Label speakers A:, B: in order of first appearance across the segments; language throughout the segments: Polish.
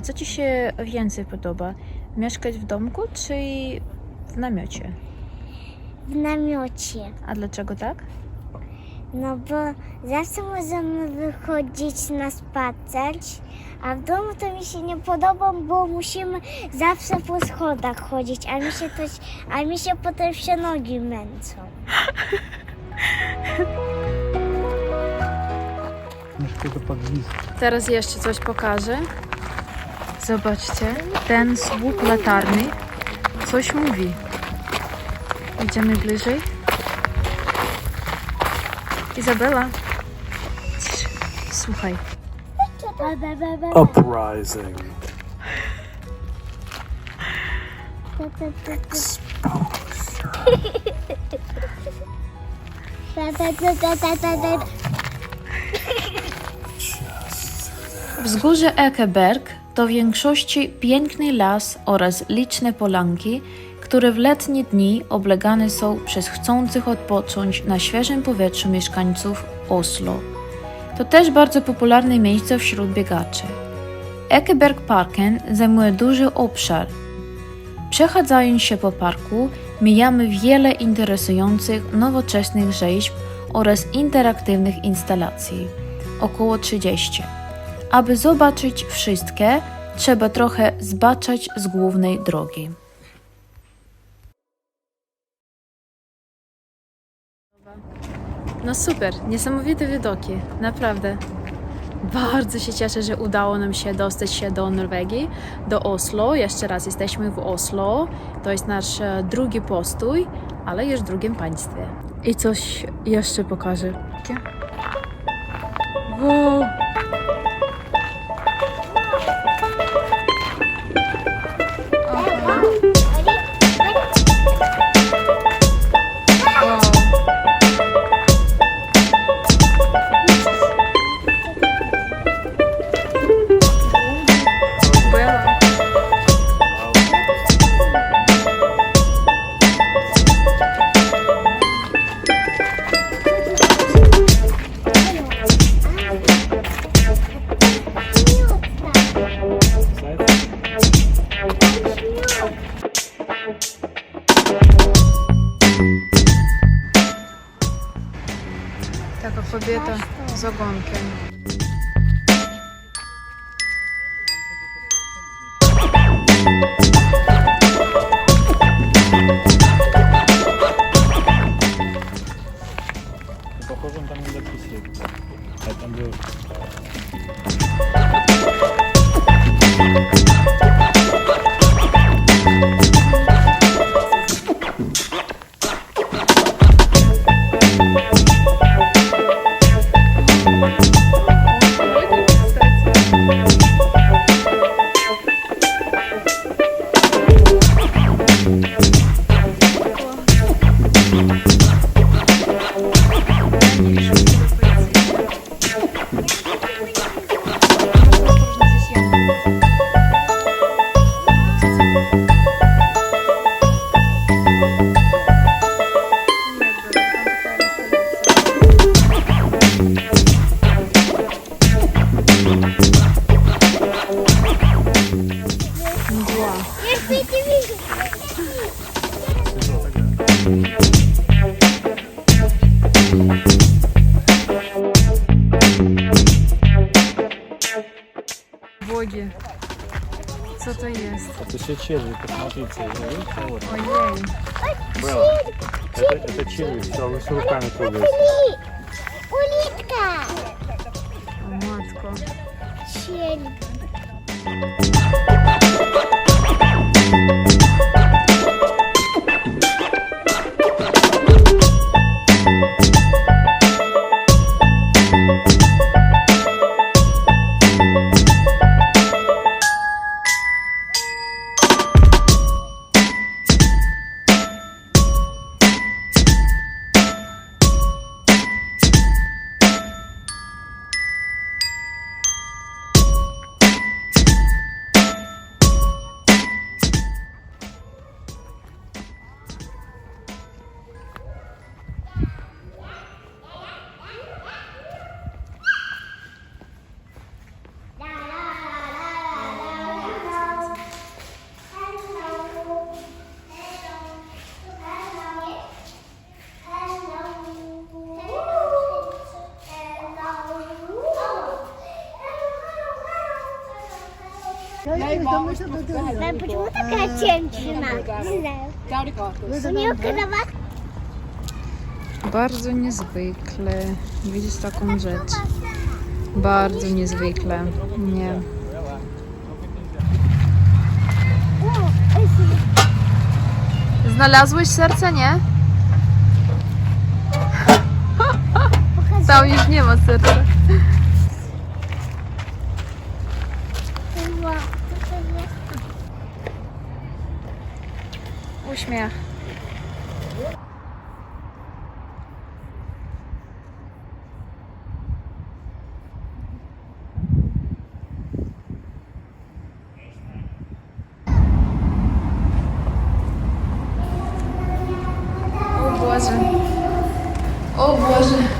A: A co Ci się więcej podoba? Mieszkać w domku czy w namiocie?
B: W namiocie.
A: A dlaczego tak?
B: No bo zawsze możemy wychodzić na spacer, a w domu to mi się nie podoba, bo musimy zawsze po schodach chodzić, a mi się, też, a mi się potem się nogi męczą.
A: Teraz jeszcze coś pokażę. Zobaczcie, ten słup latarny coś mówi. Idziemy bliżej. Izabela, słuchaj.
C: Uprising.
A: Wzgórze Ekeberg to w większości piękny las oraz liczne polanki, które w letnie dni oblegane są przez chcących odpocząć na świeżym powietrzu mieszkańców Oslo. To też bardzo popularne miejsce wśród biegaczy. Ekeberg Parken zajmuje duży obszar. Przechadzając się po parku, mijamy wiele interesujących nowoczesnych rzeźb oraz interaktywnych instalacji około 30. Aby zobaczyć wszystkie, trzeba trochę zbaczać z głównej drogi. No super, niesamowite widoki, naprawdę. Bardzo się cieszę, że udało nam się dostać się do Norwegii, do Oslo. Jeszcze raz jesteśmy w Oslo. To jest nasz e, drugi postój, ale już w drugim państwie. I coś jeszcze pokażę. Wow.
B: Appreciate Ale почему такая тенчина? Не знаю. У нее кровать.
A: Bardzo niezwykle. Widzisz taką rzecz. Bardzo niezwykle. Nie.
B: О, ой,
A: Znalazłeś serce, nie?
B: покажи.
A: Tam już nie ma serca. Uśmiech. O Boże. O Boże.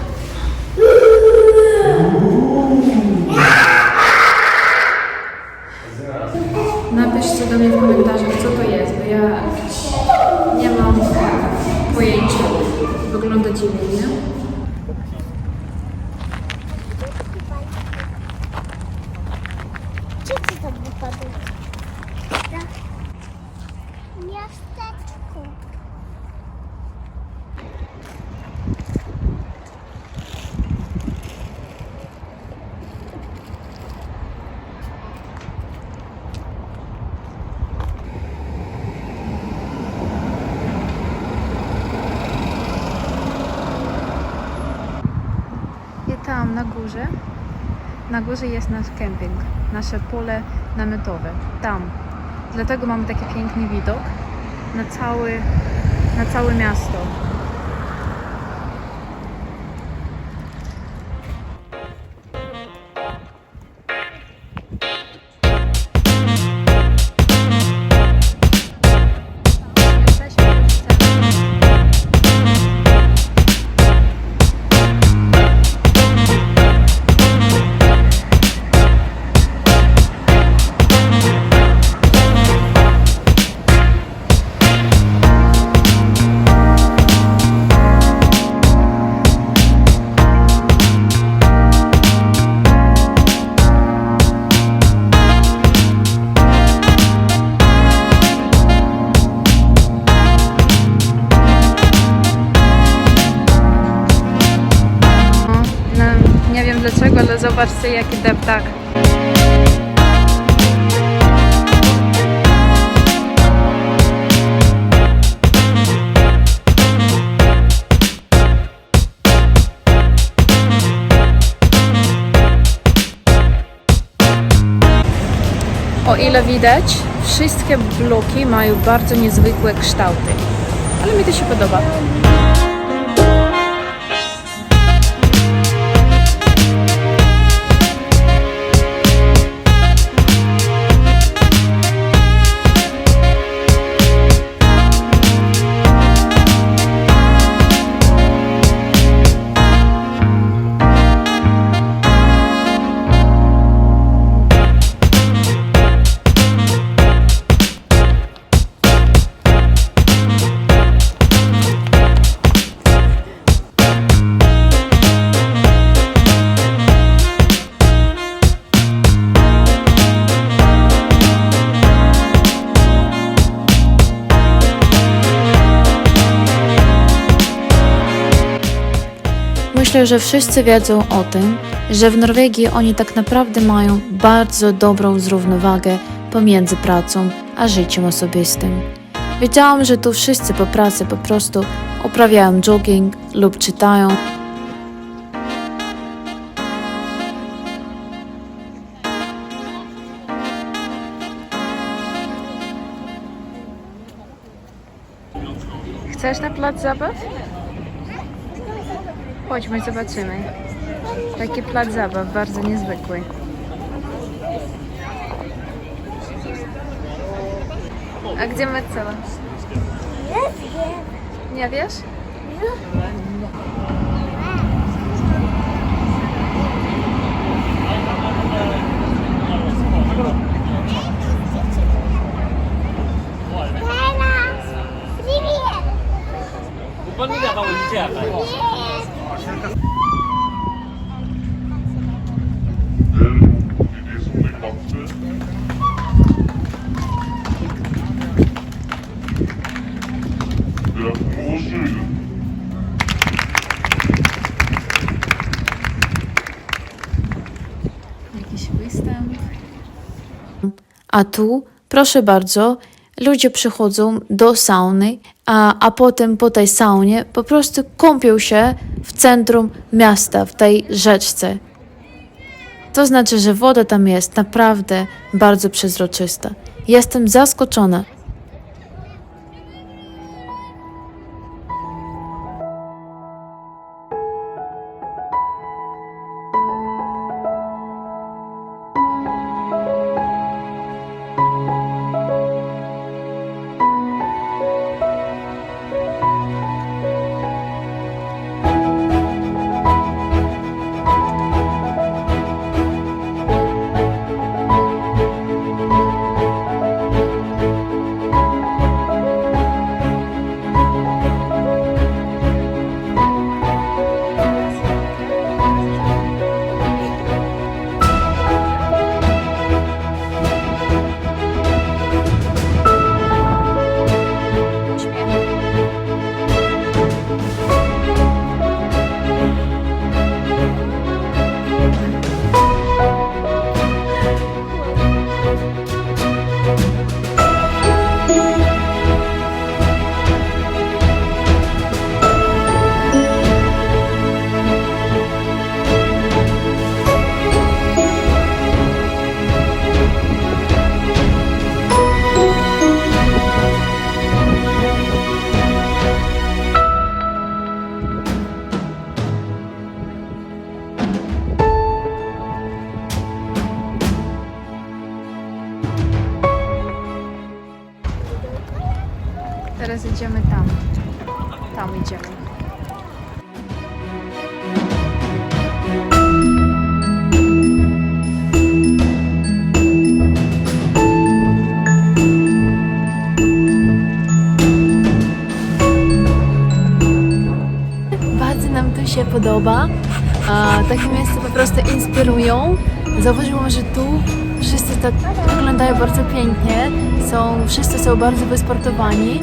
A: Górze, na górze jest nasz kemping, nasze pole namiotowe. Tam. Dlatego mamy taki piękny widok na, cały, na całe miasto. Zobaczcie jaki deptak. O ile widać, wszystkie bloki mają bardzo niezwykłe kształty. Ale mi to się podoba. Myślę, że wszyscy wiedzą o tym, że w Norwegii oni tak naprawdę mają bardzo dobrą zrównowagę pomiędzy pracą a życiem osobistym. Wiedziałam, że tu wszyscy po pracy po prostu uprawiają jogging lub czytają. Chcesz na plac zabaw? Chodźmy, zobaczymy. Taki plac zabaw, bardzo niezwykły. A gdzie Marcela?
B: Nie wiem.
A: Nie wiesz?
B: Teraz. Привет.
D: 오
A: a tu, proszę bardzo, ludzie przychodzą do sauny, a, a potem po tej saunie po prostu kąpią się w centrum miasta, w tej rzeczce. To znaczy, że woda tam jest naprawdę bardzo przezroczysta. Jestem zaskoczona. Podoba. A, takie miejsca po prostu inspirują. Zauważyłam, że tu wszyscy tak wyglądają bardzo pięknie. Są, wszyscy są bardzo wysportowani,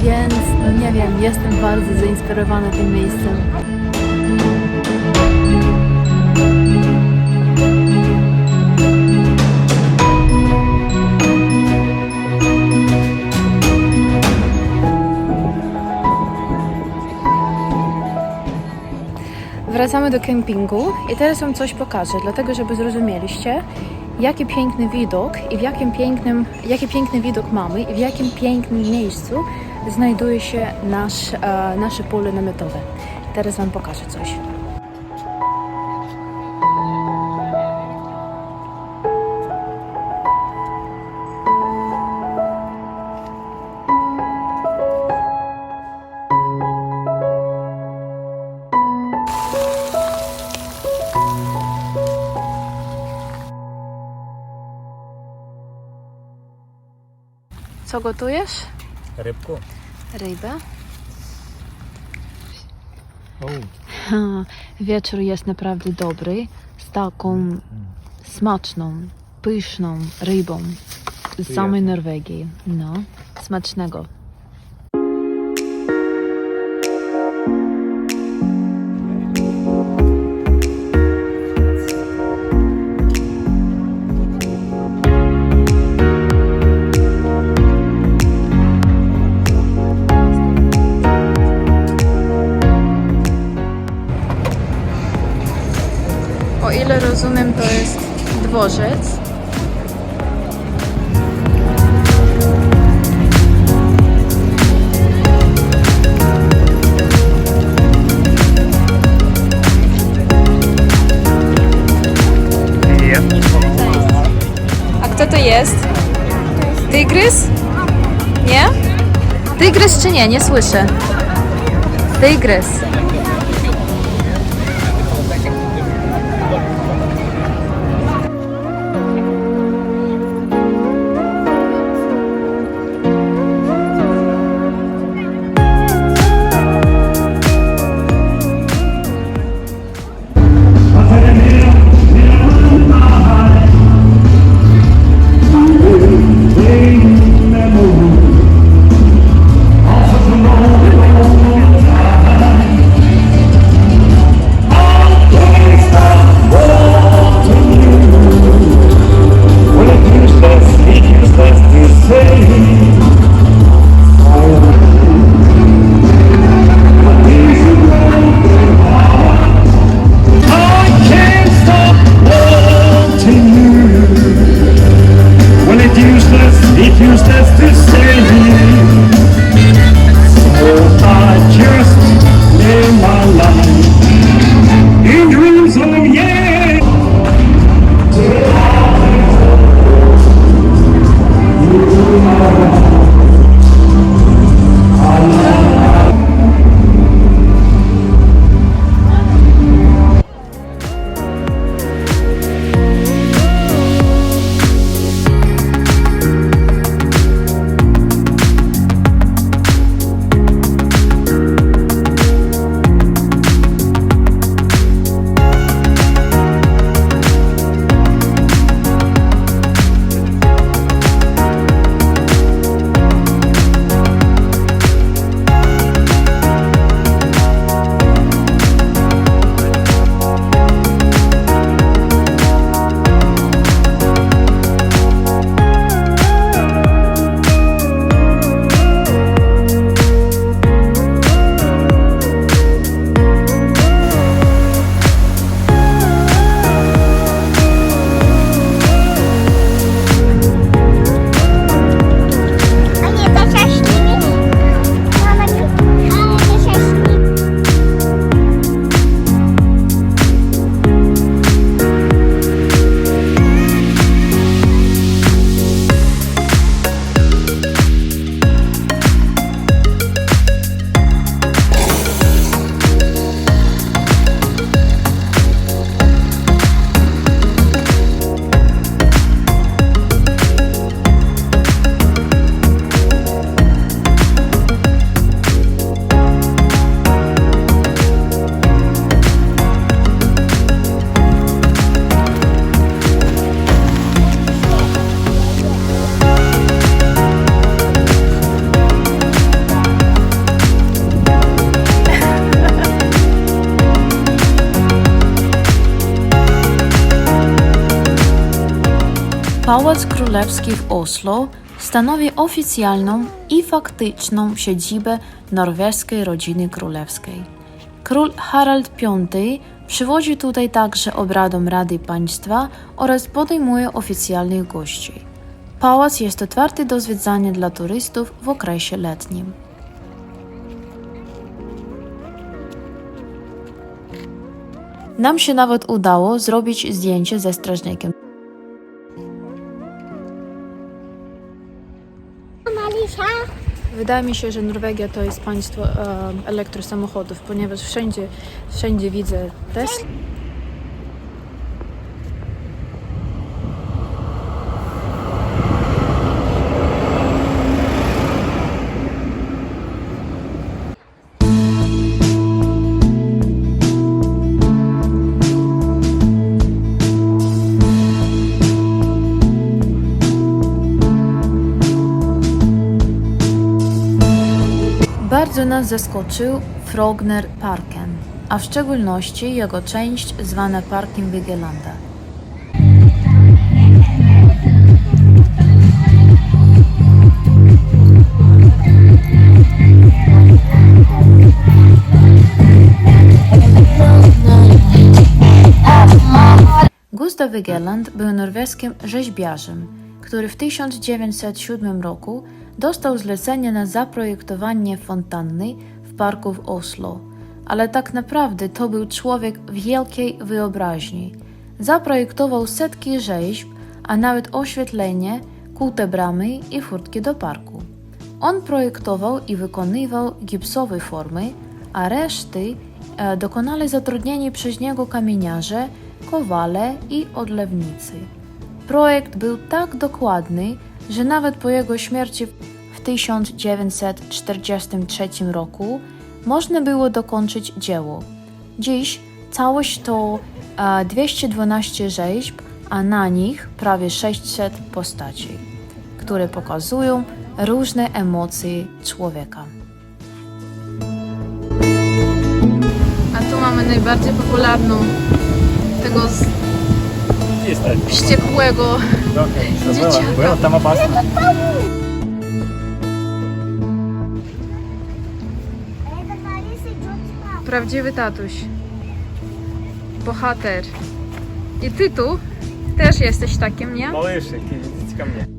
A: więc no nie wiem, jestem bardzo zainspirowana tym miejscem. Wracamy do kempingu i teraz Wam coś pokażę, dlatego żeby zrozumieliście, jaki piękny widok i w jakim pięknym, jaki piękny widok mamy i w jakim pięknym miejscu znajduje się nasz, e, nasze pole namiotowe. Teraz Wam pokażę coś. Co gotujesz?
C: Rybku.
A: Rybę. Wieczór jest naprawdę dobry z taką smaczną, pyszną rybą z samej Norwegii. No, smacznego. Rozumiem, to jest dworzec. A kto to jest? Tygrys? Nie? Tygrys czy nie? Nie słyszę. Tygrys.
E: Pałac Królewski w Oslo stanowi oficjalną i faktyczną siedzibę norweskiej rodziny królewskiej. Król Harald V przywodzi tutaj także obradom Rady Państwa oraz podejmuje oficjalnych gości. Pałac jest otwarty do zwiedzania dla turystów w okresie letnim. Nam się nawet udało zrobić zdjęcie ze strażnikiem. Wydaje mi się, że Norwegia to jest państwo e, elektrosamochodów, ponieważ wszędzie, wszędzie widzę Tesla. Bardzo nas zaskoczył Frogner Parken, a w szczególności jego część zwana Parkiem Vigelanda. Gustav Vigeland był norweskim rzeźbiarzem, który w 1907 roku dostał zlecenie na zaprojektowanie fontanny w parku w Oslo, ale tak naprawdę to był człowiek wielkiej wyobraźni. Zaprojektował setki rzeźb, a nawet oświetlenie, kute bramy i furtki do parku. On projektował i wykonywał gipsowe formy, a reszty e, dokonali zatrudnieni przez niego kamieniarze, kowale i odlewnicy. Projekt był tak dokładny, że nawet po jego śmierci 1943 roku można było dokończyć dzieło. Dziś całość to e, 212 rzeźb, a na nich prawie 600 postaci, które pokazują różne emocje człowieka. A tu mamy najbardziej popularną tego
A: z...
E: wściekłego
B: no, dzieciaka. Było tam opasne.
E: Prawdziwy tatuś. Bohater. I ty tu też jesteś takim, nie?
A: Малышик, идите ко мне.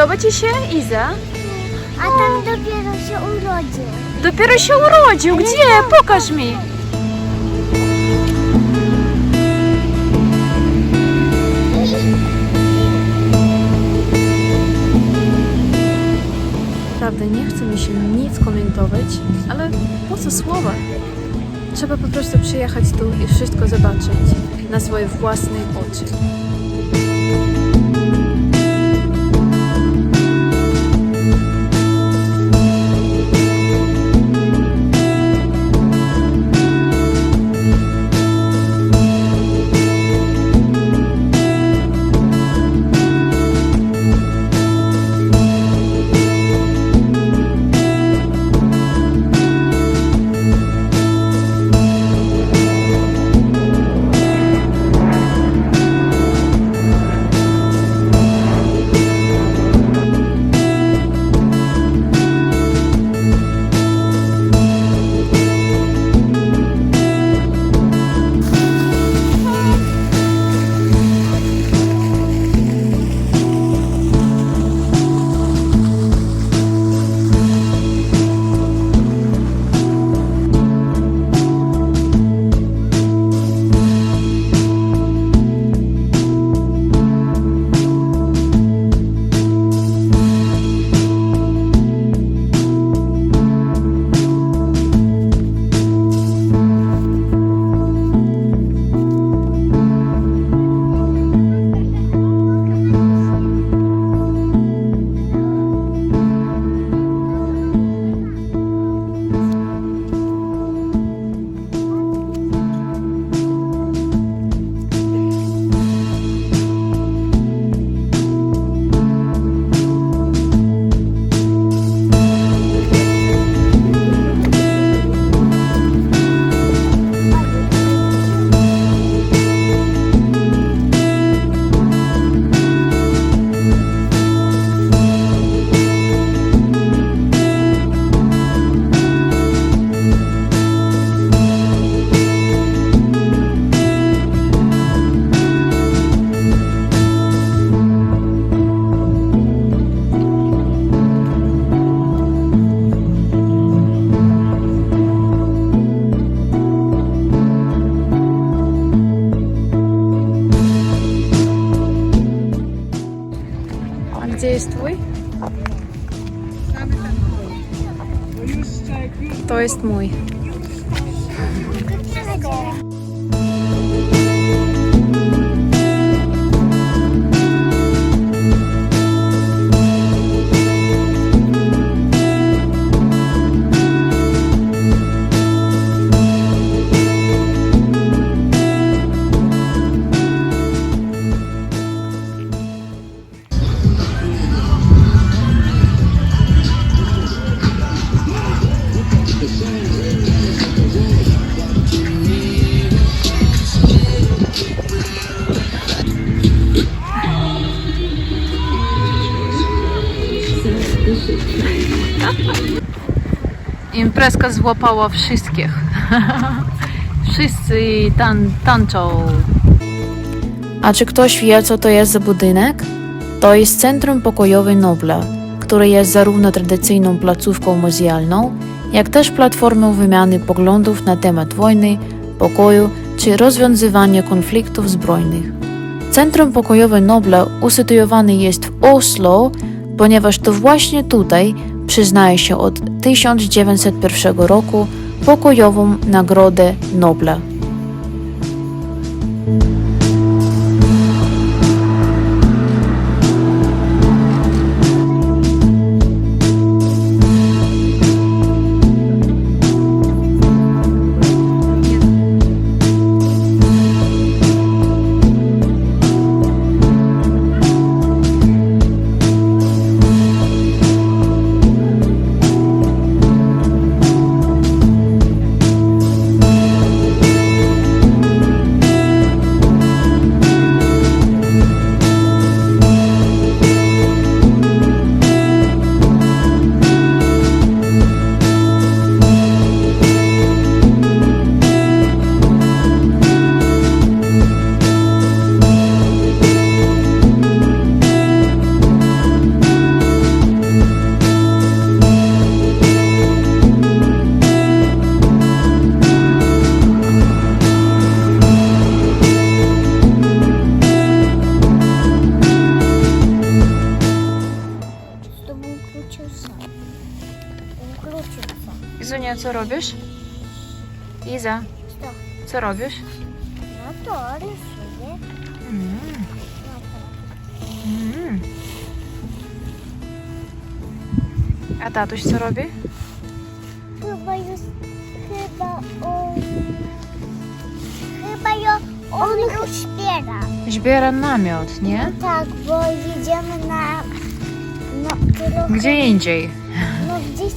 E: Podoba Ci się, Iza?
B: A tam dopiero się urodził.
E: Dopiero się urodził. Gdzie? Pokaż mi. Naprawdę nie chce mi się nic komentować, ale po co słowa? Trzeba po prostu przyjechać tu i wszystko zobaczyć na swoje własne oczy. Imprezka złapała wszystkich. Wszyscy tan tańczą. A czy ktoś wie, co to jest za budynek? To jest Centrum Pokojowe Nobla, które jest zarówno tradycyjną placówką muzealną, jak też platformą wymiany poglądów na temat wojny, pokoju czy rozwiązywania konfliktów zbrojnych. Centrum Pokojowe Nobla usytuowane jest w Oslo, ponieważ to właśnie tutaj przyznaje się od 1901 roku pokojową Nagrodę Nobla. Co robisz? Iza,
B: Co?
E: co robisz?
B: No.
E: Mm.
B: No to.
E: Mm. A tatuś co robi?
B: Chyba już, chyba on, chyba jo, on już zbiera.
E: Zbiera namiot, nie?
B: Tak, bo jedziemy na, no trochę,
E: Gdzie indziej.
B: no gdzieś